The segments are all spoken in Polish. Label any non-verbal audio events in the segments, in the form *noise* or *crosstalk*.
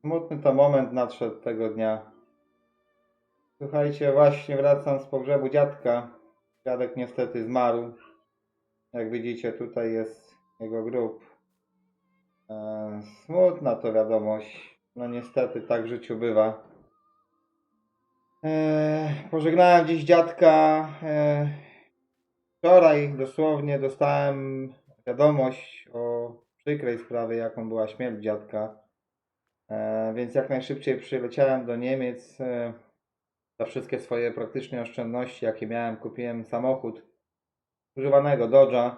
Smutny to moment nadszedł tego dnia. Słuchajcie, właśnie wracam z pogrzebu dziadka. Dziadek niestety zmarł. Jak widzicie, tutaj jest jego grób. E, smutna to wiadomość. No niestety, tak w życiu bywa. E, pożegnałem dziś dziadka. E, wczoraj dosłownie dostałem wiadomość o przykrej sprawie, jaką była śmierć dziadka. E, więc jak najszybciej przyleciałem do Niemiec. E, za wszystkie swoje praktycznie oszczędności, jakie miałem, kupiłem samochód używanego Dodge'a.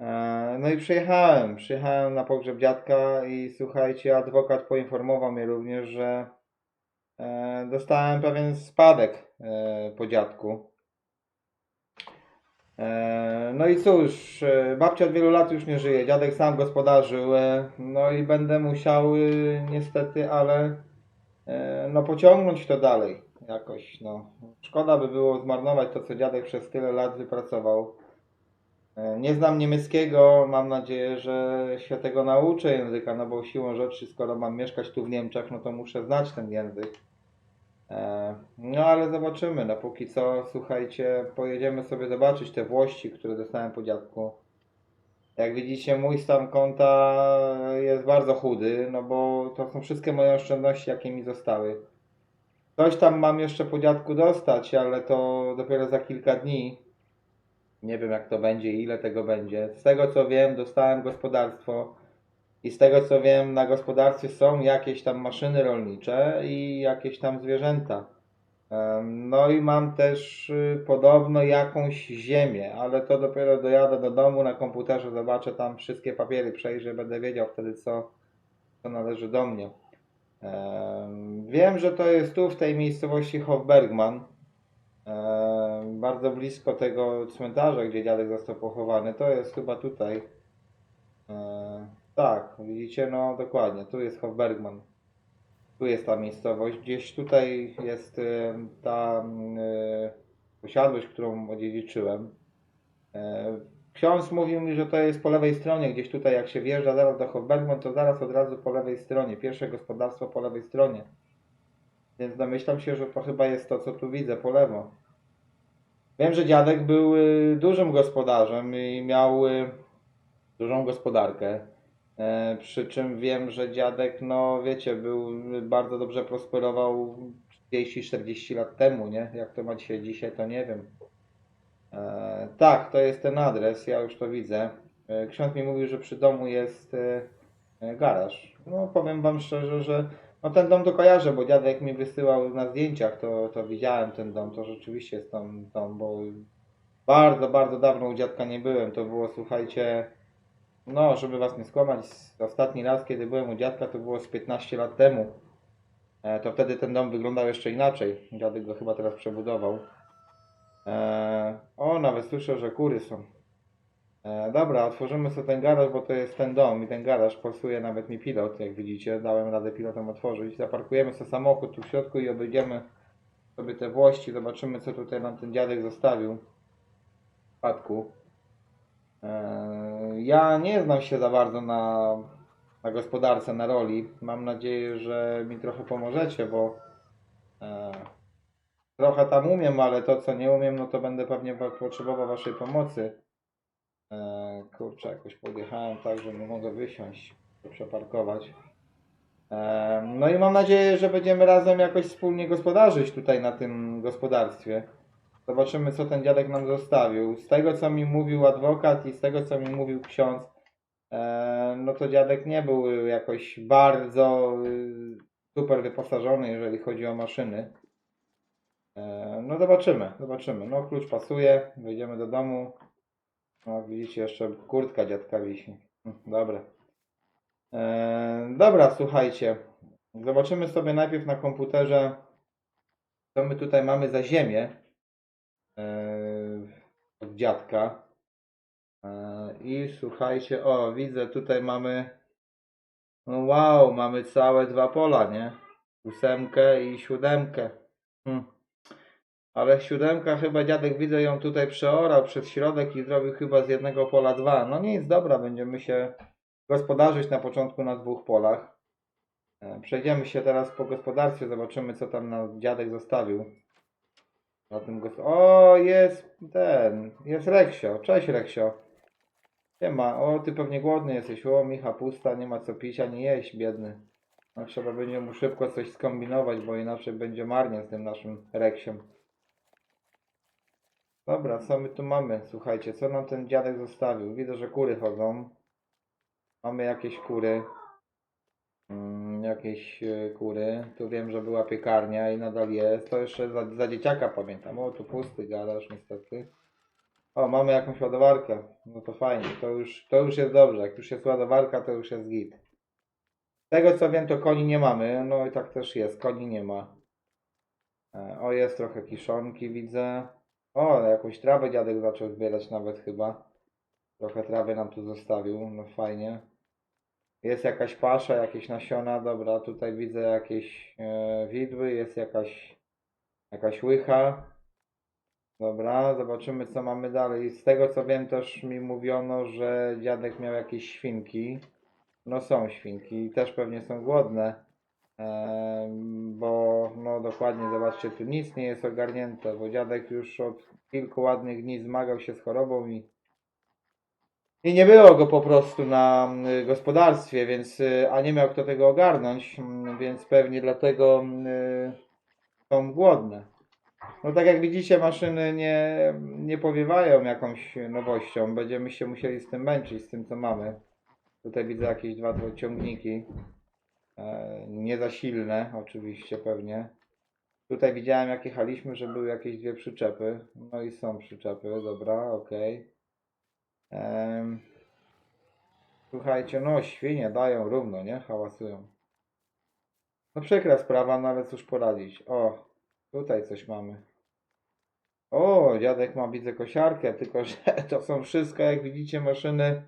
E, No i przyjechałem. Przyjechałem na pogrzeb dziadka i słuchajcie, adwokat poinformował mnie również, że dostałem pewien spadek po dziadku. E, No i cóż, e, babcia od wielu lat już nie żyje, dziadek sam gospodarzył, e, no i będę musiał niestety, ale no pociągnąć to dalej jakoś, no. Szkoda by było zmarnować to, co dziadek przez tyle lat wypracował. Nie znam niemieckiego, mam nadzieję, że się tego nauczę języka, no bo siłą rzeczy, skoro mam mieszkać tu w Niemczech, no to muszę znać ten język. E, No ale zobaczymy, no póki co, słuchajcie, pojedziemy sobie zobaczyć te włości, które dostałem po dziadku. Jak widzicie, mój stan konta jest bardzo chudy, no bo to są wszystkie moje oszczędności, jakie mi zostały. Coś tam mam jeszcze po dziadku dostać, ale to dopiero za kilka dni. Nie wiem jak to będzie i ile tego będzie. Z tego co wiem, dostałem gospodarstwo i z tego co wiem, na gospodarstwie są jakieś tam maszyny rolnicze i jakieś tam zwierzęta. No i mam też y, podobno jakąś ziemię, ale to dopiero dojadę do domu na komputerze, zobaczę tam wszystkie papiery, przejrzę, będę wiedział wtedy co, co należy do mnie. Em, Wiem, że to jest tu w tej miejscowości Hofbergman. Bardzo blisko tego cmentarza, gdzie dziadek został pochowany. To jest chyba tutaj. Tak, widzicie, no dokładnie, tu jest Hofbergman. Tu jest ta miejscowość. Gdzieś tutaj jest e, ta e, posiadłość, którą odziedziczyłem. E, Ksiądz mówił mi, że to jest po lewej stronie, gdzieś tutaj jak się wjeżdża zaraz do Hofbergman, to zaraz od razu po lewej stronie. Pierwsze gospodarstwo po lewej stronie. Więc domyślam się, że to chyba jest to, co tu widzę po lewo. Wiem, że dziadek był y, dużym gospodarzem i miał y, dużą gospodarkę. E, przy czym wiem, że dziadek, no wiecie, był bardzo dobrze prosperował 30-40 lat temu, nie? Jak to ma dzisiaj, dzisiaj to nie wiem. E, tak, to jest ten adres, ja już to widzę. E, ksiądz mi mówił, że przy domu jest e, e, garaż. No powiem wam szczerze, że no ten dom to kojarzę, bo dziadek mi wysyłał na zdjęciach, to, to widziałem ten dom, to rzeczywiście jest tam dom, bo bardzo, bardzo dawno u dziadka nie byłem, to było, słuchajcie, no, żeby was nie skłamać, ostatni raz, kiedy byłem u dziadka, to było z 15 lat temu. E, to wtedy ten dom wyglądał jeszcze inaczej. Dziadek go chyba teraz przebudował. E, o, nawet słyszę, że kury są. E, dobra, otworzymy sobie ten garaż, bo to jest ten dom i ten garaż pasuje nawet mi pilot, jak widzicie. Dałem radę pilotom otworzyć. Zaparkujemy sobie samochód tu w środku i obejdziemy sobie te włości. Zobaczymy, co tutaj nam ten dziadek zostawił w spadku. E, Ja nie znam się za bardzo na, na gospodarce, na roli. Mam nadzieję, że mi trochę pomożecie, bo e, trochę tam umiem, ale to co nie umiem, no to będę pewnie wa- potrzebował Waszej pomocy. E, kurczę, jakoś podjechałem tak, że nie mogę wysiąść, przeparkować. E, no i mam nadzieję, że będziemy razem jakoś wspólnie gospodarzyć tutaj na tym gospodarstwie. Zobaczymy, co ten dziadek nam zostawił. Z tego, co mi mówił adwokat i z tego, co mi mówił ksiądz, e, no to dziadek nie był jakoś bardzo y, super wyposażony, jeżeli chodzi o maszyny. E, no zobaczymy, zobaczymy. No klucz pasuje, wejdziemy do domu. No widzicie, jeszcze kurtka dziadka wisi. Hm, Dobra. E, dobra, słuchajcie. Zobaczymy sobie najpierw na komputerze, co my tutaj mamy za ziemię od dziadka. E, I słuchajcie, o, widzę, tutaj mamy. No wow, mamy całe dwa pola, nie? Ósemkę i siódemkę. Hm. Ale siódemka chyba dziadek widzę ją tutaj przeorał przez środek i zrobił chyba z jednego pola dwa. No nic, dobra, będziemy się gospodarzyć na początku na dwóch polach. E, Przejdziemy się teraz po gospodarstwie, zobaczymy co tam na dziadek zostawił. Na tym gos- o, jest ten, jest Reksio. Cześć Reksio. Nie ma. O, ty pewnie głodny jesteś. O, Micha pusta, nie ma co pić ani jeść, biedny. No, trzeba będzie mu szybko coś skombinować, bo inaczej będzie marnie z tym naszym Reksiem. Dobra, co my tu mamy? Słuchajcie, co nam ten dziadek zostawił? Widzę, że kury chodzą. Mamy jakieś kury. Mm, jakieś e, kury. Tu wiem, że była piekarnia i nadal jest. To jeszcze za, za dzieciaka pamiętam. O, tu pusty garaż niestety. O, mamy jakąś ładowarkę. No to fajnie. To już, to już jest dobrze. Jak już jest ładowarka, to już jest git. Z tego co wiem, to koni nie mamy. No i tak też jest. Koni nie ma. E, O, jest trochę kiszonki, widzę. O, jakąś trawę dziadek zaczął zbierać nawet chyba. Trochę trawy nam tu zostawił. No fajnie. Jest jakaś pasza, jakieś nasiona. Dobra, tutaj widzę jakieś e, widły. Jest jakaś, jakaś łycha. Dobra, zobaczymy co mamy dalej. Z tego co wiem też mi mówiono, że dziadek miał jakieś świnki. No są świnki i też pewnie są głodne. Em, bo no dokładnie zobaczcie, tu nic nie jest ogarnięte, bo dziadek już od kilku ładnych dni zmagał się z chorobą i i nie było go po prostu na y, gospodarstwie, więc y, a nie miał kto tego ogarnąć, mm, więc pewnie dlatego y, są głodne. No tak jak widzicie, maszyny nie, nie powiewają jakąś nowością. Będziemy się musieli z tym męczyć, z tym co mamy. Tutaj widzę jakieś dwa ciągniki. E, nie za silne, oczywiście, pewnie. Tutaj widziałem, jak jechaliśmy, że były jakieś dwie przyczepy. No i są przyczepy, dobra, okej. Em, Słuchajcie, no świnie dają równo, nie? Hałasują. No przykra sprawa, ale cóż poradzić. O, tutaj coś mamy. O, dziadek ma widzę kosiarkę, tylko *laughs* że to są wszystko, jak widzicie, maszyny.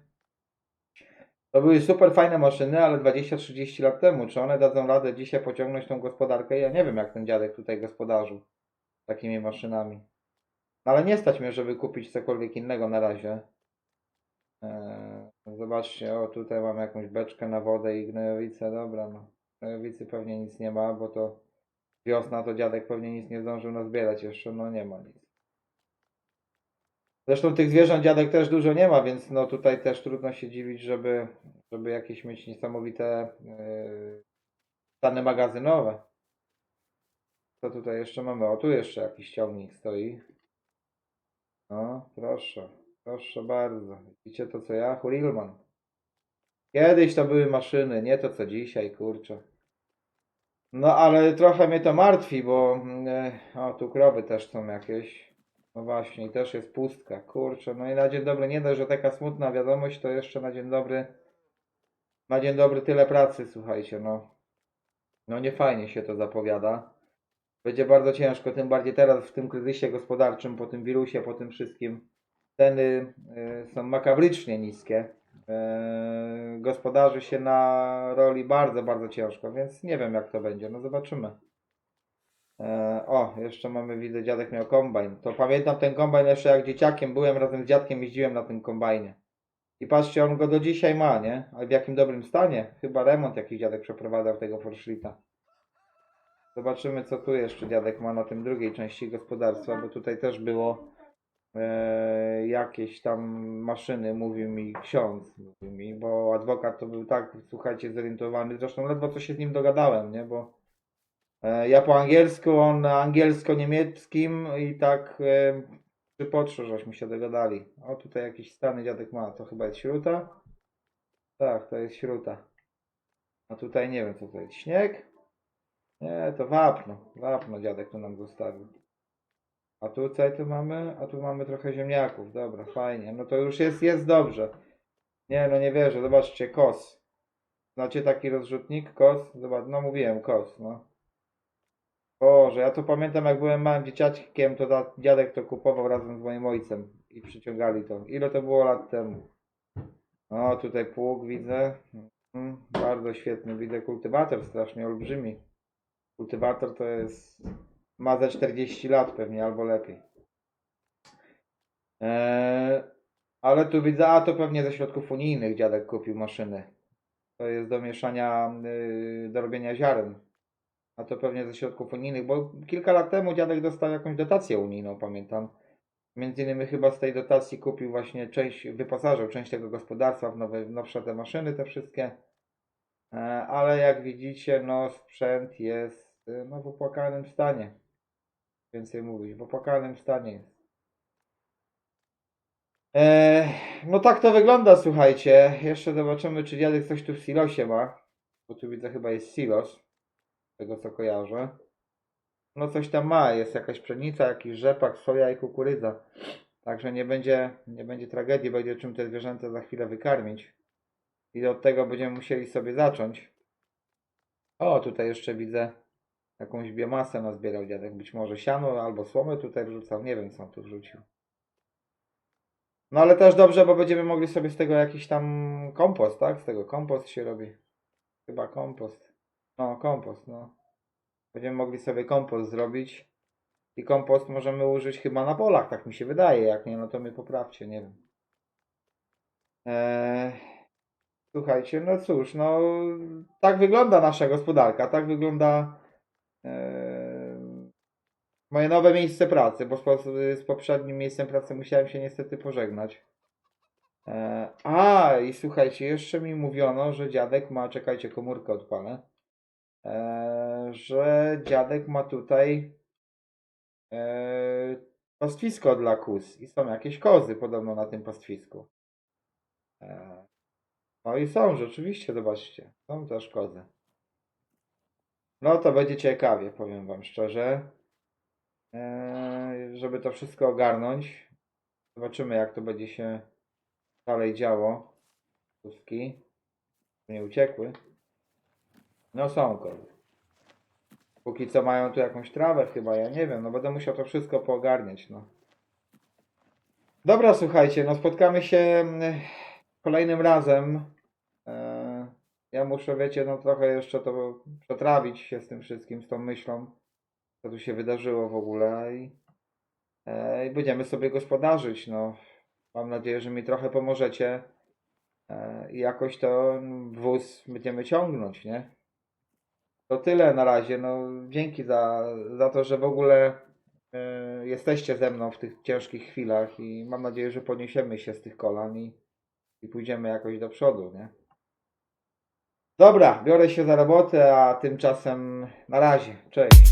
To były super fajne maszyny, ale 20-30 lat temu. Czy one dadzą radę dzisiaj pociągnąć tą gospodarkę? Ja nie wiem, jak ten dziadek tutaj gospodarzył takimi maszynami. No, ale nie stać mnie, żeby kupić cokolwiek innego na razie. Eee, zobaczcie, o tutaj mam jakąś beczkę na wodę i gnojowice. Dobra, no. Gnojowicy pewnie nic nie ma, bo to wiosna, to dziadek pewnie nic nie zdążył nazbierać jeszcze. No nie ma nic. Zresztą tych zwierząt dziadek też dużo nie ma, więc no tutaj też trudno się dziwić, żeby, żeby jakieś mieć niesamowite yy, stany magazynowe. Co tutaj jeszcze mamy? O, tu jeszcze jakiś ciągnik stoi. No, proszę, proszę bardzo. Widzicie to co ja? Hurilman. Kiedyś to były maszyny, nie to co dzisiaj, kurczę. No ale trochę mnie to martwi, bo mm, o, tu krowy też są jakieś. No właśnie, też jest pustka. Kurczę, no i na dzień dobry, nie dość, że taka smutna wiadomość, to jeszcze na dzień dobry, na dzień dobry tyle pracy, słuchajcie, no. No nie fajnie się to zapowiada. Będzie bardzo ciężko, tym bardziej teraz w tym kryzysie gospodarczym, po tym wirusie, po tym wszystkim. Ceny y, są makabrycznie niskie. Y, gospodarzy się na roli bardzo, bardzo ciężko, więc nie wiem jak to będzie, no zobaczymy. E, o, jeszcze mamy, widzę, dziadek miał kombajn. To pamiętam ten kombajn jeszcze jak dzieciakiem byłem, razem z dziadkiem jeździłem na tym kombajnie. I patrzcie, on go do dzisiaj ma, nie? Ale w jakim dobrym stanie? Chyba remont jakiś dziadek przeprowadzał tego Forschlita. Zobaczymy, co tu jeszcze dziadek ma na tym drugiej części gospodarstwa, bo tutaj też było e, jakieś tam maszyny, mówił mi ksiądz, mówił mi, bo adwokat to był tak, słuchajcie, zorientowany. Zresztą ledwo co się z nim dogadałem, nie? Bo E, Ja po angielsku, on angielsko-niemieckim i tak e, przy potrze, żeśmy się dogadali. O, tutaj jakiś stany dziadek ma, to chyba jest śruta? Tak, to jest śruta. A tutaj nie wiem co to jest, śnieg? Nie, to wapno, wapno dziadek tu nam zostawił. A tutaj tu mamy, a tu mamy trochę ziemniaków, dobra, fajnie, no to już jest, jest dobrze. Nie, no nie wierzę, zobaczcie, kos. Znacie taki rozrzutnik, kos? Zobacz, no mówiłem, kos, no. Boże, ja to pamiętam jak byłem małym dzieciaczkiem, to dziadek to kupował razem z moim ojcem i przyciągali to. Ile to było lat temu? O, tutaj pług widzę. Mhm, bardzo świetny, widzę kultywator strasznie olbrzymi. Kultywator to jest, ma ze 40 lat pewnie, albo lepiej. Eee, ale tu widzę, a to pewnie ze środków unijnych dziadek kupił maszyny. To jest do mieszania, y, do robienia ziaren. A to pewnie ze środków unijnych, bo kilka lat temu dziadek dostał jakąś dotację unijną, pamiętam. Między innymi chyba z tej dotacji kupił właśnie część, wyposażył część tego gospodarstwa w nowe, nowsze te maszyny, te wszystkie. E, Ale jak widzicie, no sprzęt jest y, no, w opłakanym stanie. Więcej mówić, w opłakanym stanie jest. E, no tak to wygląda, słuchajcie. Jeszcze zobaczymy, czy dziadek coś tu w silosie ma. Bo tu widzę chyba jest silos. Tego co kojarzę. No coś tam ma, jest jakaś pszenica, jakiś rzepak, soja i kukurydza. Także nie będzie, nie będzie tragedii, będzie czym te zwierzęta za chwilę wykarmić. I od tego będziemy musieli sobie zacząć. O, tutaj jeszcze widzę jakąś biomasę nazbierał dziadek. Być może siano albo słomę tutaj wrzucał. Nie wiem, co on tu wrzucił. No ale też dobrze, bo będziemy mogli sobie z tego jakiś tam kompost, tak? Z tego kompost się robi. Chyba kompost. No, kompost, no. Będziemy mogli sobie kompost zrobić. I kompost możemy użyć chyba na polach, tak mi się wydaje. Jak nie, no to mnie poprawcie, nie wiem. Eee, słuchajcie, no cóż, no tak wygląda nasza gospodarka, tak wygląda moje nowe miejsce pracy, bo z, z poprzednim miejscem pracy musiałem się niestety pożegnać. Eee, a, i słuchajcie, jeszcze mi mówiono, że dziadek ma, czekajcie, komórkę odpalę, eee, że dziadek ma tutaj eee, pastwisko dla kóz i są jakieś kozy podobno na tym pastwisku. Eee, no i są, rzeczywiście, zobaczcie, są też kozy. No to będzie ciekawie, powiem wam szczerze. Eee, żeby to wszystko ogarnąć. Zobaczymy, jak to będzie się dalej działo. Kózki nie uciekły. No są kozy. Póki co mają tu jakąś trawę chyba, ja nie wiem, no będę musiał to wszystko poogarniać, no. Dobra, słuchajcie, no spotkamy się mm, kolejnym razem. Eee, ja muszę, wiecie, no trochę jeszcze to przetrawić się z tym wszystkim, z tą myślą, co tu się wydarzyło w ogóle i, e, i będziemy sobie gospodarzyć, no. Mam nadzieję, że mi trochę pomożecie e, i jakoś to wóz będziemy ciągnąć, nie? To tyle na razie. No, dzięki za, za to, że w ogóle e, jesteście ze mną w tych ciężkich chwilach i mam nadzieję, że podniesiemy się z tych kolan i, i pójdziemy jakoś do przodu, nie? Dobra, biorę się za robotę, a tymczasem na razie. Cześć.